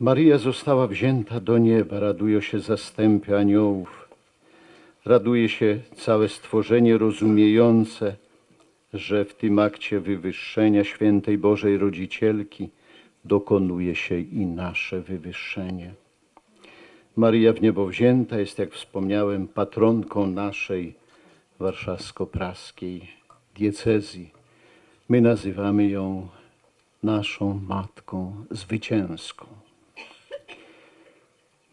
Maryja została wzięta do nieba, radują się zastępy aniołów. Raduje się całe stworzenie rozumiejące, że w tym akcie wywyższenia świętej Bożej Rodzicielki dokonuje się i nasze wywyższenie. Maryja w niebo wzięta jest, jak wspomniałem, patronką naszej warszawsko-praskiej diecezji. My nazywamy ją naszą Matką Zwycięską.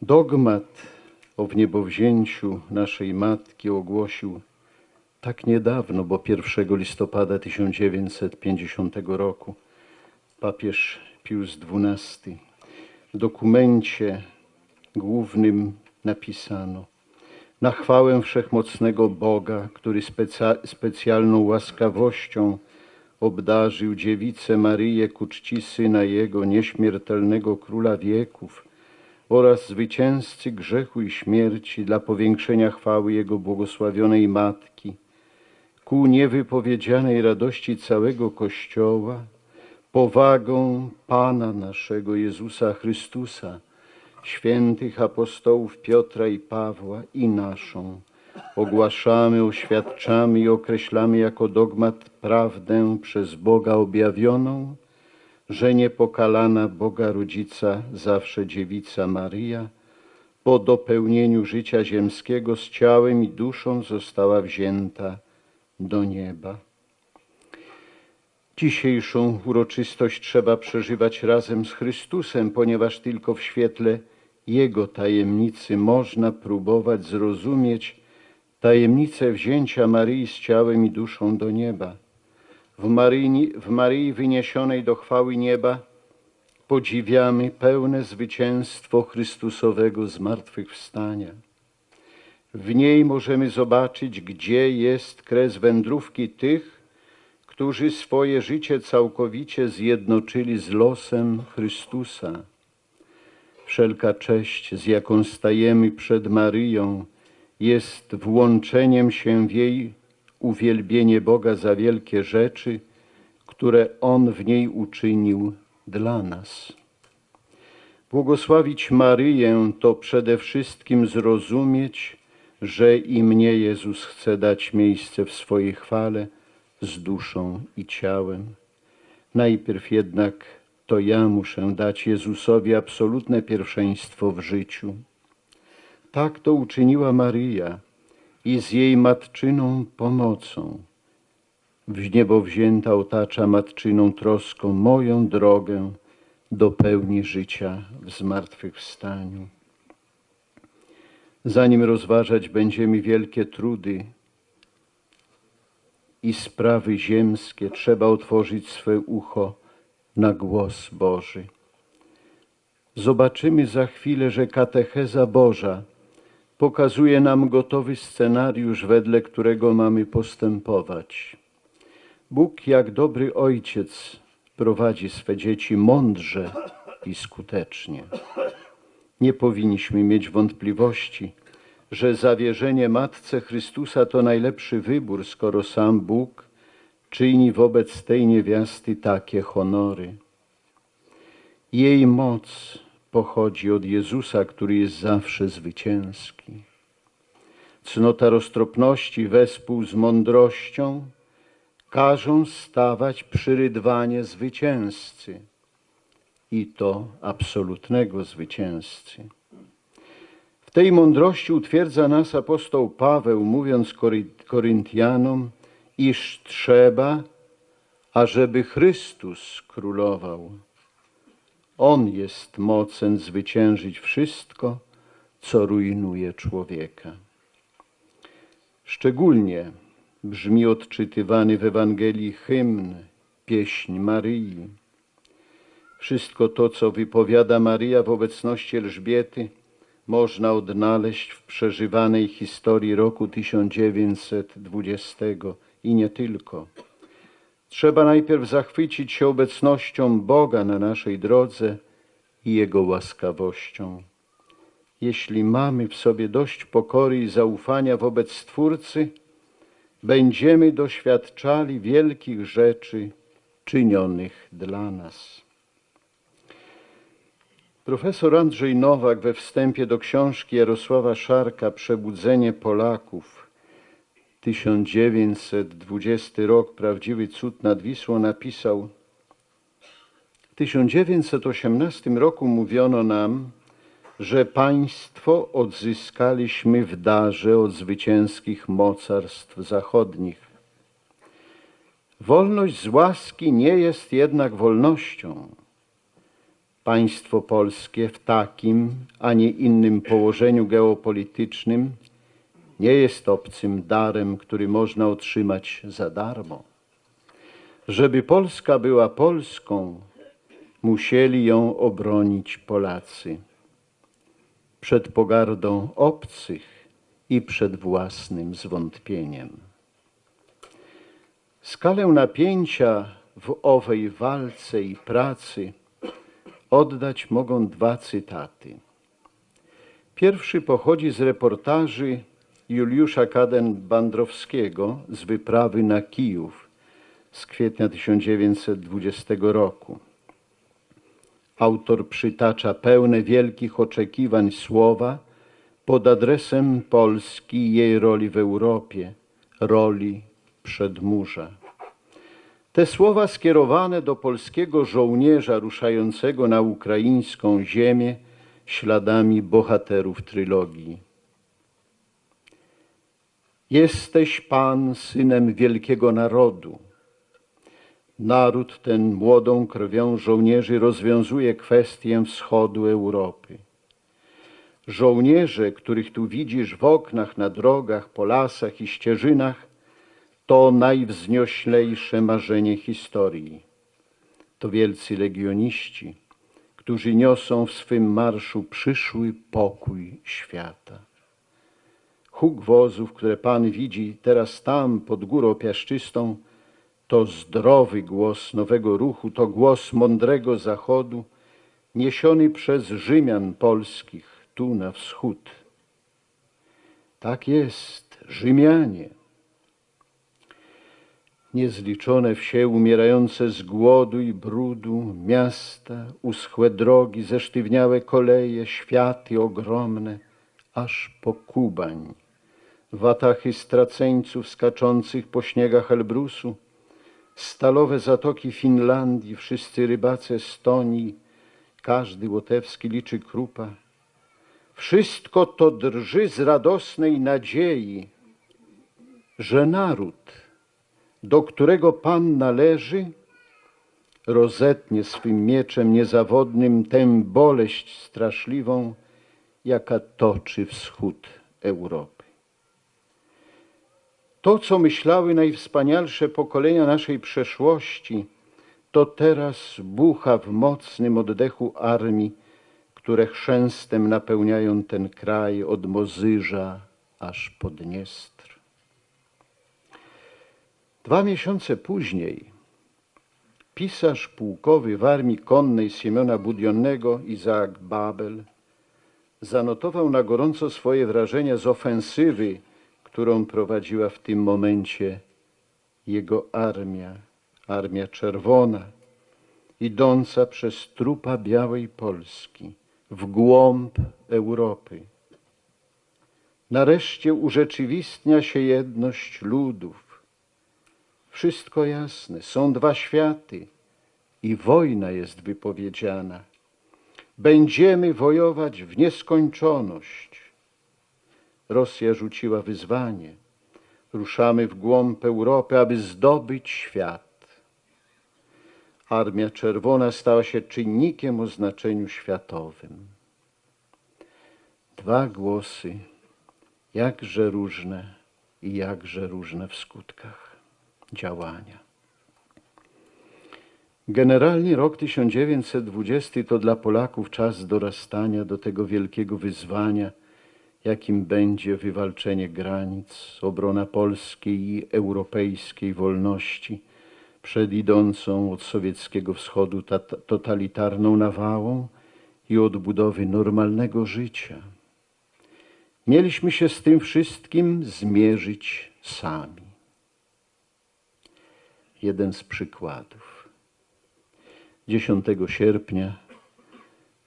Dogmat o wniebowzięciu naszej Matki ogłosił tak niedawno, bo 1 listopada 1950 roku papież Pius XII w dokumencie głównym napisano na chwałę wszechmocnego Boga, który specjalną łaskawością obdarzył dziewicę Maryję ku czci Syna Jego, nieśmiertelnego Króla wieków oraz zwycięzcy grzechu i śmierci dla powiększenia chwały Jego błogosławionej Matki, ku niewypowiedzianej radości całego Kościoła, powagą Pana naszego Jezusa Chrystusa, świętych apostołów Piotra i Pawła i naszą, ogłaszamy, oświadczamy i określamy jako dogmat prawdę przez Boga objawioną, że niepokalana Boga Rodzica, zawsze dziewica Maryja, po dopełnieniu życia ziemskiego z ciałem i duszą została wzięta do nieba. Dzisiejszą uroczystość trzeba przeżywać razem z Chrystusem, ponieważ tylko w świetle Jego tajemnicy można próbować zrozumieć tajemnicę wzięcia Maryi z ciałem i duszą do nieba. W Maryi, w Maryi wyniesionej do chwały nieba podziwiamy pełne zwycięstwo Chrystusowego zmartwychwstania. W niej możemy zobaczyć, gdzie jest kres wędrówki tych, którzy swoje życie całkowicie zjednoczyli z losem Chrystusa. Wszelka cześć, z jaką stajemy przed Maryją, jest włączeniem się w jej uwielbienie Boga za wielkie rzeczy, które On w niej uczynił dla nas. Błogosławić Maryję to przede wszystkim zrozumieć, że i mnie Jezus chce dać miejsce w swojej chwale z duszą i ciałem. Najpierw jednak to ja muszę dać Jezusowi absolutne pierwszeństwo w życiu. Tak to uczyniła Maryja i z jej matczyną pomocą. W niebo wzięta otacza matczyną troską moją drogę do pełni życia w zmartwychwstaniu. Zanim rozważać będziemy wielkie trudy i sprawy ziemskie, trzeba otworzyć swe ucho na głos Boży. Zobaczymy za chwilę, że katecheza Boża pokazuje nam gotowy scenariusz, wedle którego mamy postępować. Bóg, jak dobry ojciec, prowadzi swe dzieci mądrze i skutecznie. Nie powinniśmy mieć wątpliwości, że zawierzenie Matce Chrystusa to najlepszy wybór, skoro sam Bóg czyni wobec tej niewiasty takie honory. Jej moc pochodzi od Jezusa, który jest zawsze zwycięski. Cnota roztropności wespół z mądrością każą stawać przy rydwanie zwycięzcy i to absolutnego zwycięzcy. W tej mądrości utwierdza nas apostoł Paweł, mówiąc Kory- Koryntianom, iż trzeba, ażeby Chrystus królował. On jest mocen zwyciężyć wszystko, co rujnuje człowieka. Szczególnie brzmi odczytywany w Ewangelii hymn, pieśń Maryi. Wszystko to, co wypowiada Maryja w obecności Elżbiety, można odnaleźć w przeżywanej historii roku 1920 i nie tylko. Trzeba najpierw zachwycić się obecnością Boga na naszej drodze i Jego łaskawością. Jeśli mamy w sobie dość pokory i zaufania wobec Stwórcy, będziemy doświadczali wielkich rzeczy czynionych dla nas. Profesor Andrzej Nowak we wstępie do książki Jarosława Szarka Przebudzenie Polaków 1920 rok Prawdziwy cud nad Wisłą napisał W 1918 roku mówiono nam, że państwo odzyskaliśmy w darze od zwycięskich mocarstw zachodnich. Wolność z łaski nie jest jednak wolnością. Państwo polskie w takim, a nie innym położeniu geopolitycznym nie jest obcym darem, który można otrzymać za darmo. Żeby Polska była Polską, musieli ją obronić Polacy przed pogardą obcych i przed własnym zwątpieniem. Skalę napięcia w owej walce i pracy oddać mogą dwa cytaty. Pierwszy pochodzi z reportaży Juliusza Kaden-Bandrowskiego z wyprawy na Kijów z kwietnia 1920 roku. Autor przytacza pełne wielkich oczekiwań słowa pod adresem Polski i jej roli w Europie, roli przedmurza. Te słowa skierowane do polskiego żołnierza ruszającego na ukraińską ziemię śladami bohaterów trylogii. Jesteś Pan synem wielkiego narodu. Naród ten młodą krwią żołnierzy rozwiązuje kwestię wschodu Europy. Żołnierze, których tu widzisz w oknach, na drogach, po lasach i ścieżynach, to najwznioślejsze marzenie historii. To wielcy legioniści, którzy niosą w swym marszu przyszły pokój świata. Huk wozów, które Pan widzi teraz tam pod górą piaszczystą, to zdrowy głos nowego ruchu, to głos mądrego zachodu, niesiony przez Rzymian polskich tu na wschód. Tak jest, Rzymianie. Niezliczone wsie umierające z głodu i brudu, miasta, uschłe drogi, zesztywniałe koleje, światy ogromne, aż po Kubań. Watachy straceńców skaczących po śniegach Elbrusu, stalowe zatoki Finlandii, wszyscy rybacy Estonii, każdy łotewski liczy krupa. Wszystko to drży z radosnej nadziei, że naród, do którego Pan należy, rozetnie swym mieczem niezawodnym tę boleść straszliwą, jaka toczy wschód Europy. To, co myślały najwspanialsze pokolenia naszej przeszłości, to teraz bucha w mocnym oddechu armii, które chrzęstem napełniają ten kraj od Mozyża aż po Dniestr. Dwa miesiące później pisarz pułkowy w armii konnej Siemiona Budionnego, Izaak Babel, zanotował na gorąco swoje wrażenia z ofensywy, którą prowadziła w tym momencie jego armia, armia czerwona, idąca przez trupa białej Polski w głąb Europy. Nareszcie urzeczywistnia się jedność ludów. Wszystko jasne, są dwa światy i wojna jest wypowiedziana. Będziemy wojować w nieskończoność. Rosja rzuciła wyzwanie. Ruszamy w głąb Europy, aby zdobyć świat. Armia Czerwona stała się czynnikiem o znaczeniu światowym. Dwa głosy, jakże różne i jakże różne w skutkach działania. Generalnie rok 1920 to dla Polaków czas dorastania do tego wielkiego wyzwania, jakim będzie wywalczenie granic, obrona polskiej i europejskiej wolności przed idącą od sowieckiego wschodu totalitarną nawałą i odbudowy normalnego życia. Mieliśmy się z tym wszystkim zmierzyć sami. Jeden z przykładów. 10 sierpnia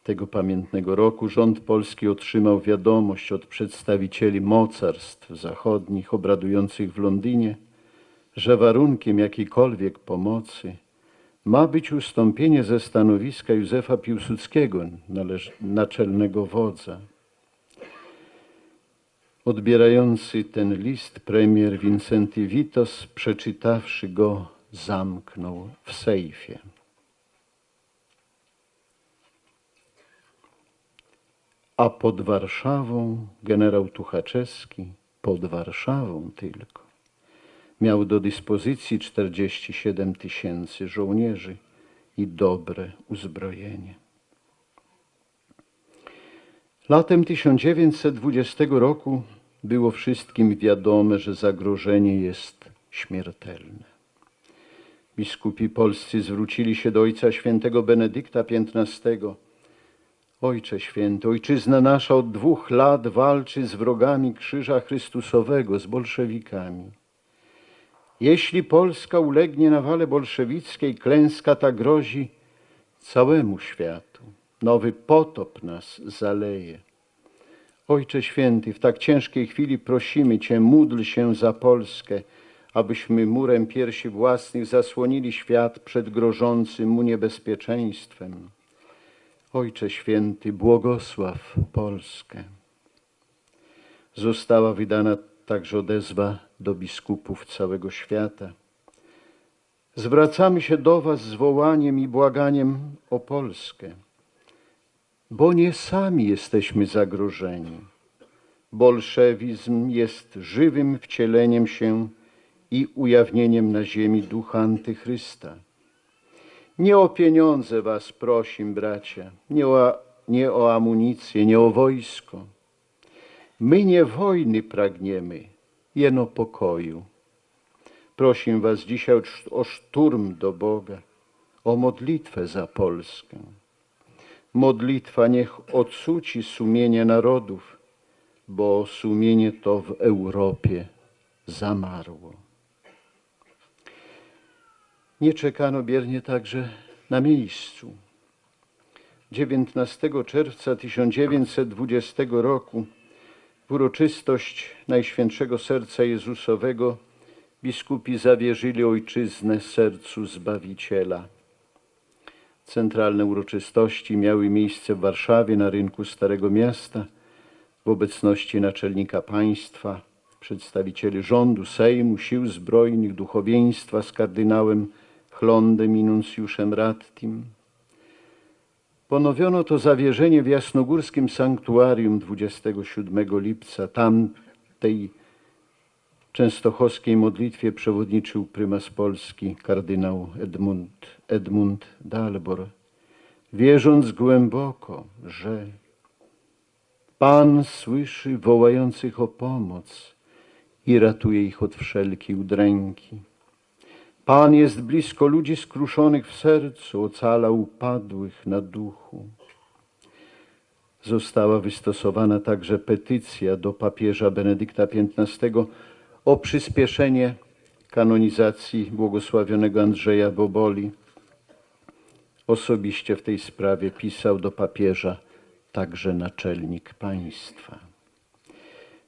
Tego pamiętnego roku rząd polski otrzymał wiadomość od przedstawicieli mocarstw zachodnich obradujących w Londynie, że warunkiem jakiejkolwiek pomocy ma być ustąpienie ze stanowiska Józefa Piłsudskiego, naczelnego wodza. Odbierający ten list premier Wincenty Witos, przeczytawszy go, zamknął w sejfie. A pod Warszawą generał Tuchaczewski, pod Warszawą tylko, miał do dyspozycji 47 tysięcy żołnierzy i dobre uzbrojenie. Latem 1920 roku było wszystkim wiadome, że zagrożenie jest śmiertelne. Biskupi polscy zwrócili się do Ojca Świętego Benedykta XV. Ojcze Święty, Ojczyzna nasza od dwóch lat walczy z wrogami Krzyża Chrystusowego, z bolszewikami. Jeśli Polska ulegnie nawale bolszewickiej, klęska ta grozi całemu światu. Nowy potop nas zaleje. Ojcze Święty, w tak ciężkiej chwili prosimy Cię, módl się za Polskę, abyśmy murem piersi własnych zasłonili świat przed grożącym mu niebezpieczeństwem. Ojcze Święty, błogosław Polskę. Została wydana także odezwa do biskupów całego świata. Zwracamy się do Was z wołaniem i błaganiem o Polskę, bo nie sami jesteśmy zagrożeni. Bolszewizm jest żywym wcieleniem się i ujawnieniem na ziemi ducha antychrysta. Nie o pieniądze was prosim, bracia, nie o, nie o amunicję, nie o wojsko. My nie wojny pragniemy, jeno pokoju. Prosim was dzisiaj o sz- o szturm do Boga, o modlitwę za Polskę. Modlitwa niech odsuci sumienie narodów, bo sumienie to w Europie zamarło. Nie czekano biernie także na miejscu. 19 czerwca 1920 roku w uroczystość Najświętszego Serca Jezusowego biskupi zawierzyli ojczyznę sercu Zbawiciela. Centralne uroczystości miały miejsce w Warszawie na rynku Starego Miasta w obecności naczelnika państwa, przedstawicieli rządu, Sejmu, sił zbrojnych, duchowieństwa z kardynałem Chlondem i nuncjuszem Rattim. Ponowiono to zawierzenie w jasnogórskim sanktuarium 27 lipca. Tam tej częstochowskiej modlitwie przewodniczył prymas Polski kardynał Edmund, Edmund Dalbor, wierząc głęboko, że Pan słyszy wołających o pomoc i ratuje ich od wszelkiej udręki. Pan jest blisko ludzi skruszonych w sercu, ocala upadłych na duchu. Została wystosowana także petycja do papieża Benedykta XV o przyspieszenie kanonizacji błogosławionego Andrzeja Boboli. Osobiście w tej sprawie pisał do papieża także naczelnik państwa.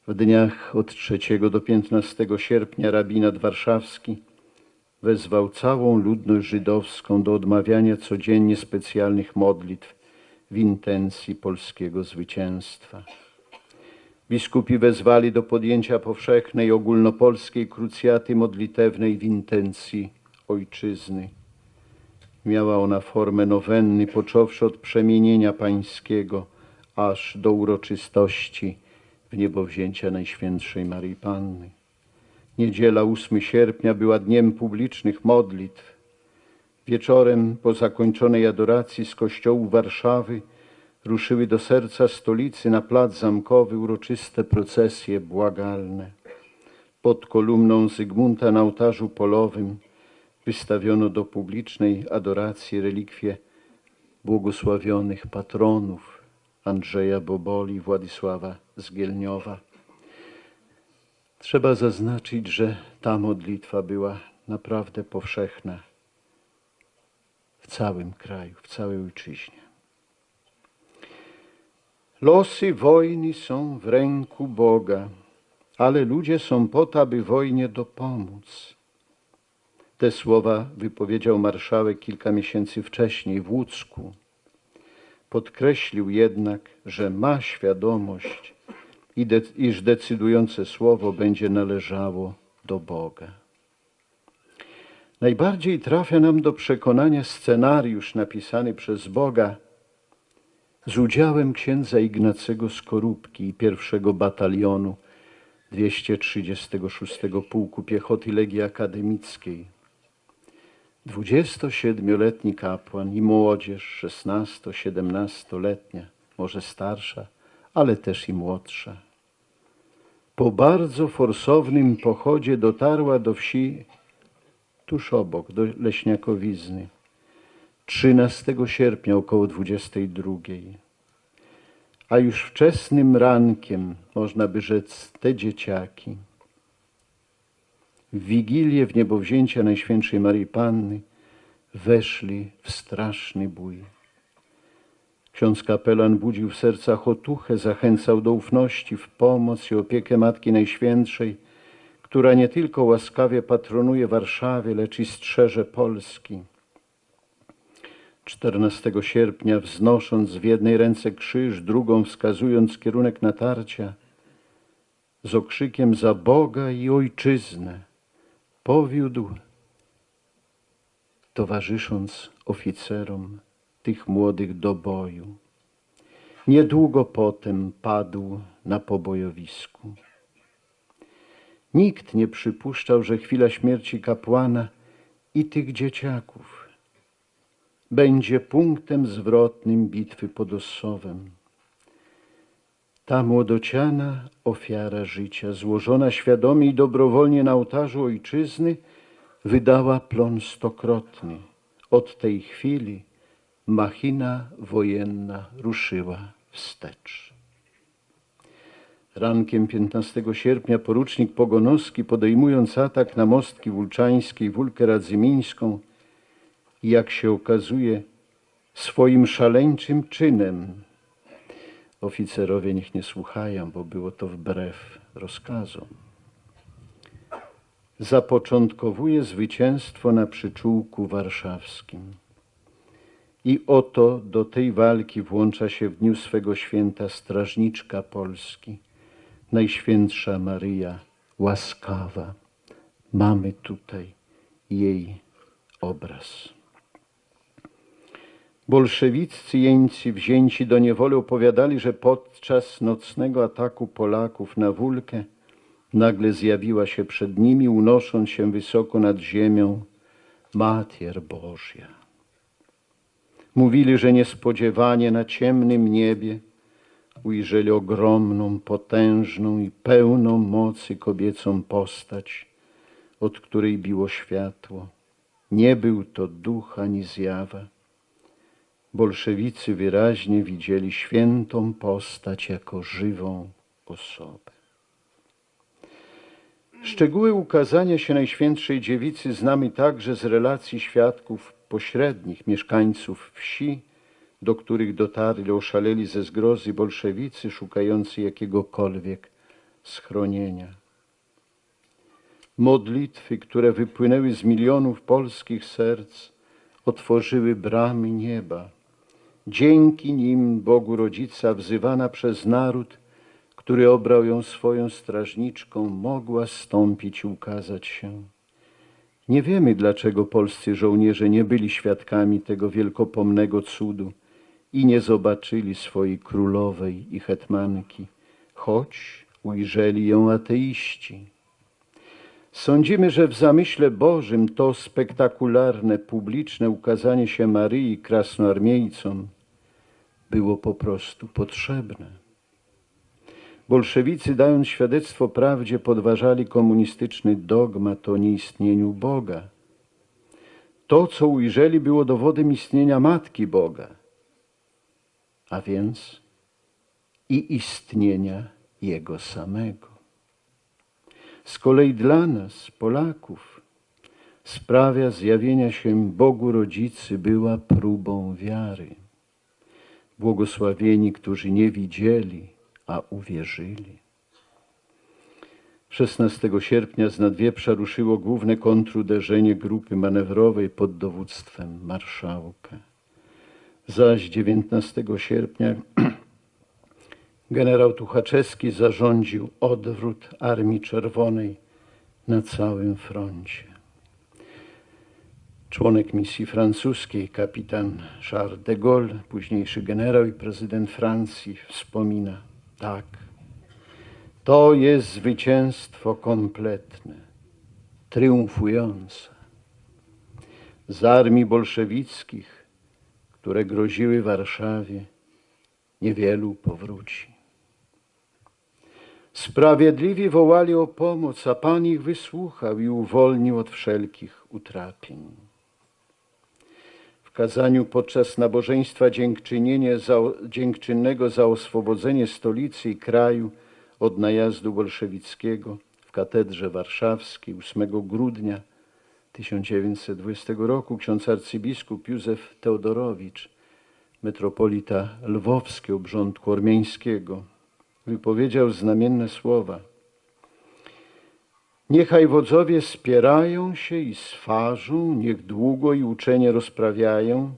W dniach od 3 do 15 sierpnia rabinat warszawski wezwał całą ludność żydowską do odmawiania codziennie specjalnych modlitw w intencji polskiego zwycięstwa. Biskupi wezwali do podjęcia powszechnej ogólnopolskiej krucjaty modlitewnej w intencji ojczyzny. Miała ona formę nowenny, począwszy od przemienienia pańskiego, aż do uroczystości w niebowzięcia Najświętszej Maryi Panny. Niedziela 8 sierpnia była dniem publicznych modlitw. Wieczorem po zakończonej adoracji z kościołu Warszawy ruszyły do serca stolicy na plac zamkowy uroczyste procesje błagalne. Pod kolumną Zygmunta na ołtarzu polowym wystawiono do publicznej adoracji relikwie błogosławionych patronów Andrzeja Boboli, Władysława Zgielniowa. Trzeba zaznaczyć, że ta modlitwa była naprawdę powszechna w całym kraju, w całej ojczyźnie. Losy wojny są w ręku Boga, ale ludzie są po to, aby wojnie dopomóc. Te słowa wypowiedział marszałek kilka miesięcy wcześniej w Łódzku. Podkreślił jednak, że ma świadomość, iż decydujące słowo będzie należało do Boga. Najbardziej trafia nam do przekonania scenariusz napisany przez Boga z udziałem księdza Ignacego Skorupki i pierwszego batalionu 236 Pułku Piechoty Legii Akademickiej. 27-letni kapłan i młodzież 16-17-letnia, może starsza, ale też i młodsza. Po bardzo forsownym pochodzie dotarła do wsi tuż obok, do Leśniakowizny. 13 sierpnia około 22. A już wczesnym rankiem, można by rzec, te dzieciaki w Wigilię w niebowzięcia Najświętszej Marii Panny weszli w straszny bój. Ksiądz kapelan budził w sercach otuchę, zachęcał do ufności w pomoc i opiekę Matki Najświętszej, która nie tylko łaskawie patronuje Warszawie, lecz i strzeże Polski. 14 sierpnia, wznosząc w jednej ręce krzyż, drugą wskazując kierunek natarcia, z okrzykiem za Boga i Ojczyznę, powiódł, towarzysząc oficerom tych młodych do boju. Niedługo potem padł na pobojowisku. Nikt nie przypuszczał, że chwila śmierci kapłana i tych dzieciaków będzie punktem zwrotnym bitwy pod Ossowem. Ta młodociana ofiara życia, złożona świadomie i dobrowolnie na ołtarzu ojczyzny, wydała plon stokrotny. Od tej chwili machina wojenna ruszyła wstecz. Rankiem 15 sierpnia porucznik Pogonowski, podejmując atak na mostki wulczańskie i Wólkę Radzymińską, jak się okazuje, swoim szaleńczym czynem Oficerowie niech nie słuchają, bo było to wbrew rozkazom. Zapoczątkowuje zwycięstwo na przyczółku warszawskim. I oto do tej walki włącza się w dniu swego święta strażniczka Polski, Najświętsza Maryja, łaskawa. Mamy tutaj jej obraz. Bolszewiccy jeńcy wzięci do niewoli opowiadali, że podczas nocnego ataku Polaków na Wólkę nagle zjawiła się przed nimi, unosząc się wysoko nad ziemią, Matier Bożia. Mówili, że niespodziewanie na ciemnym niebie ujrzeli ogromną, potężną i pełną mocy kobiecą postać, od której biło światło. Nie był to duch ani zjawa bolszewicy wyraźnie widzieli świętą postać jako żywą osobę. Szczegóły ukazania się Najświętszej Dziewicy znamy także z relacji świadków pośrednich, mieszkańców wsi, do których dotarli oszaleli ze zgrozy bolszewicy szukający jakiegokolwiek schronienia. Modlitwy, które wypłynęły z milionów polskich serc, otworzyły bramy nieba. Dzięki nim Bogu Rodzica, wzywana przez naród, który obrał ją swoją strażniczką, mogła stąpić i ukazać się. Nie wiemy, dlaczego polscy żołnierze nie byli świadkami tego wielkopomnego cudu i nie zobaczyli swojej królowej i hetmanki, choć ujrzeli ją ateiści. Sądzimy, że w zamyśle Bożym to spektakularne, publiczne ukazanie się Maryi krasnoarmiejcom było po prostu potrzebne. Bolszewicy, dając świadectwo prawdzie, podważali komunistyczny dogmat o nieistnieniu Boga. To, co ujrzeli, było dowodem istnienia Matki Boga, a więc i istnienia Jego samego. Z kolei dla nas, Polaków, sprawia zjawienia się Bogu Rodzicy była próbą wiary. Błogosławieni, którzy nie widzieli, a uwierzyli. 16 sierpnia z Nadwieprza ruszyło główne kontruderzenie grupy manewrowej pod dowództwem marszałka. Zaś 19 sierpnia generał Tuchaczewski zarządził odwrót Armii Czerwonej na całym froncie. Członek misji francuskiej, kapitan Charles de Gaulle, późniejszy generał i prezydent Francji, wspomina tak. To jest zwycięstwo kompletne, triumfujące. Z armii bolszewickich, które groziły Warszawie, niewielu powróci. Sprawiedliwi wołali o pomoc, a Pan ich wysłuchał i uwolnił od wszelkich utrapień. Kazaniu podczas nabożeństwa dziękczynienia za, dziękczynnego za oswobodzenie stolicy i kraju od najazdu bolszewickiego w katedrze warszawskiej 8 grudnia 1920 roku ksiądz arcybiskup Józef Teodorowicz, metropolita lwowski obrządku ormiańskiego, wypowiedział znamienne słowa. Niechaj wodzowie spierają się i swarzą, niech długo i uczenie rozprawiają,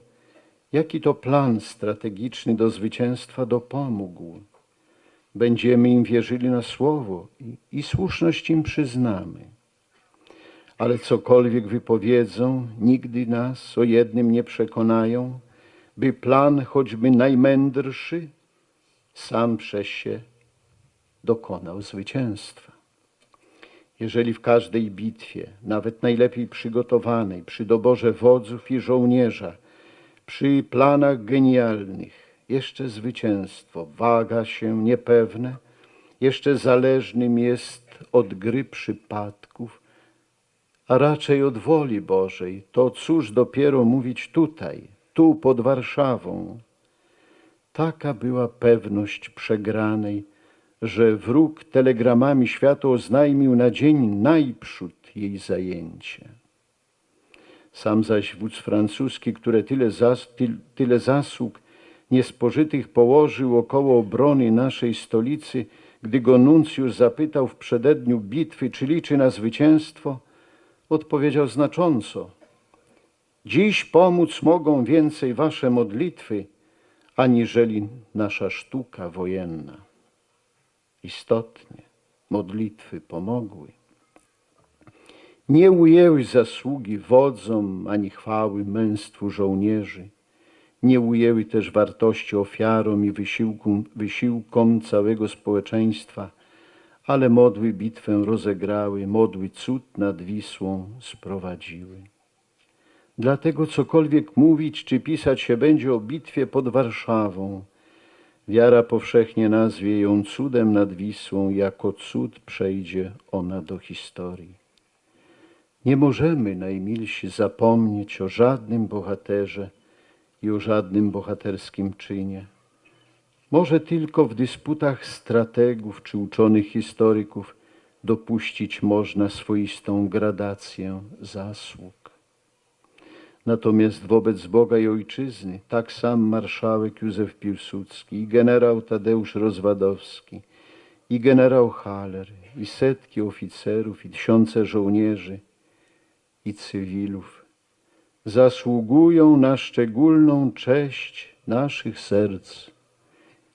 jaki to plan strategiczny do zwycięstwa dopomógł. Będziemy im wierzyli na słowo i, i słuszność im przyznamy. Ale cokolwiek wypowiedzą, nigdy nas o jednym nie przekonają, by plan choćby najmędrszy sam przez się dokonał zwycięstwa. Jeżeli w każdej bitwie, nawet najlepiej przygotowanej, przy doborze wodzów i żołnierza, przy planach genialnych, jeszcze zwycięstwo waga się niepewne, jeszcze zależnym jest od gry przypadków, a raczej od woli Bożej, to cóż dopiero mówić tutaj, tu pod Warszawą. Taka była pewność przegranej, że wróg telegramami światu oznajmił na dzień najprzód jej zajęcie. Sam zaś wódz francuski, który tyle, zas, ty, tyle zasług niespożytych położył około obrony naszej stolicy, gdy go nuncjusz zapytał w przededniu bitwy, czy liczy na zwycięstwo, odpowiedział znacząco. Dziś pomóc mogą więcej wasze modlitwy, aniżeli nasza sztuka wojenna. Istotnie modlitwy pomogły. Nie ujęły zasługi wodzom ani chwały męstwu żołnierzy. Nie ujęły też wartości ofiarom i wysiłkom, wysiłkom całego społeczeństwa, ale modły bitwę rozegrały, modły cud nad Wisłą sprowadziły. Dlatego cokolwiek mówić czy pisać się będzie o bitwie pod Warszawą, wiara powszechnie nazwie ją cudem nad Wisłą, jako cud przejdzie ona do historii. Nie możemy, najmilsi, zapomnieć o żadnym bohaterze i o żadnym bohaterskim czynie. Może tylko w dysputach strategów czy uczonych historyków dopuścić można swoistą gradację zasług. Natomiast wobec Boga i Ojczyzny tak sam marszałek Józef Piłsudski i generał Tadeusz Rozwadowski i generał Haller i setki oficerów i tysiące żołnierzy i cywilów zasługują na szczególną cześć naszych serc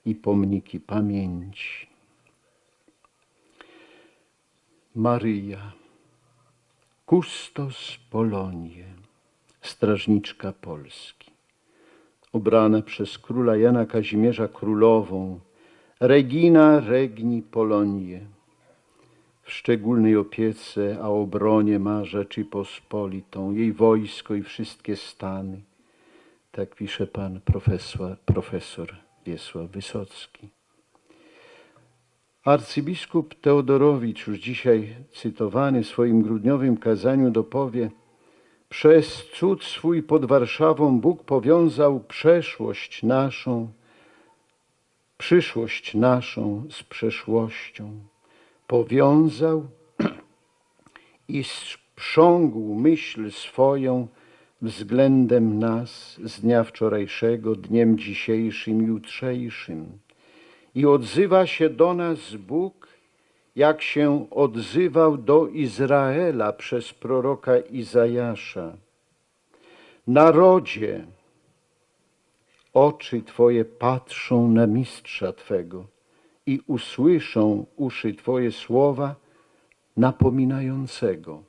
i pomniki pamięci. Maryja, kustos Polonie, strażniczka Polski, obrana przez króla Jana Kazimierza królową, Regina Regni Polonie, w szczególnej opiece a obronie ma Rzeczypospolitą, jej wojsko i wszystkie stany. Tak pisze pan profesor, profesor Wiesław Wysocki. Arcybiskup Teodorowicz, już dzisiaj cytowany w swoim grudniowym kazaniu dopowie, przez cud swój pod Warszawą Bóg powiązał przeszłość naszą, przyszłość naszą z przeszłością. Powiązał i sprzągł myśl swoją względem nas z dnia wczorajszego, dniem dzisiejszym, jutrzejszym. I odzywa się do nas Bóg, jak się odzywał do Izraela przez proroka Izajasza. Narodzie, oczy Twoje patrzą na mistrza Twego i usłyszą uszy Twoje słowa napominającego.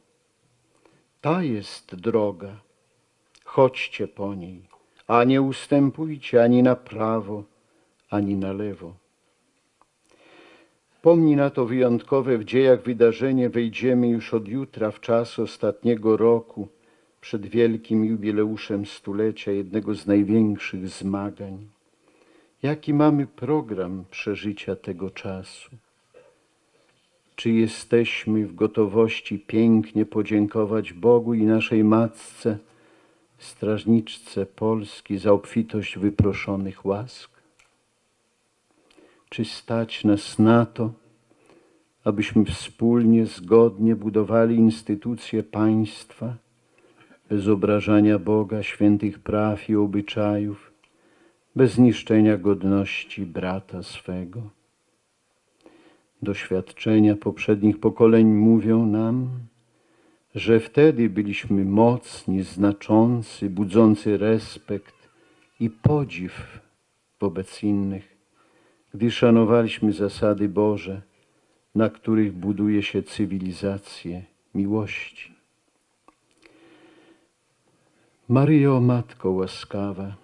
Ta jest droga, chodźcie po niej, a nie ustępujcie ani na prawo, ani na lewo. Pomni na to wyjątkowe w dziejach wydarzenie wejdziemy już od jutra w czas ostatniego roku, przed wielkim jubileuszem stulecia jednego z największych zmagań. Jaki mamy program przeżycia tego czasu? Czy jesteśmy w gotowości pięknie podziękować Bogu i naszej Matce, strażniczce Polski za obfitość wyproszonych łask? Czy stać nas na to, abyśmy wspólnie, zgodnie budowali instytucje państwa, bez obrażania Boga, świętych praw i obyczajów, bez niszczenia godności brata swego? Doświadczenia poprzednich pokoleń mówią nam, że wtedy byliśmy mocni, znaczący, budzący respekt i podziw wobec innych, gdy szanowaliśmy zasady Boże, na których buduje się cywilizację miłości. Maryjo, Matko łaskawa,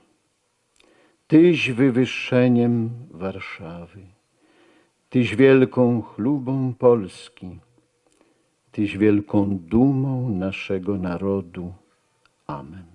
Tyś wywyższeniem Warszawy, Tyś wielką chlubą Polski, Tyś wielką dumą naszego narodu. Amen.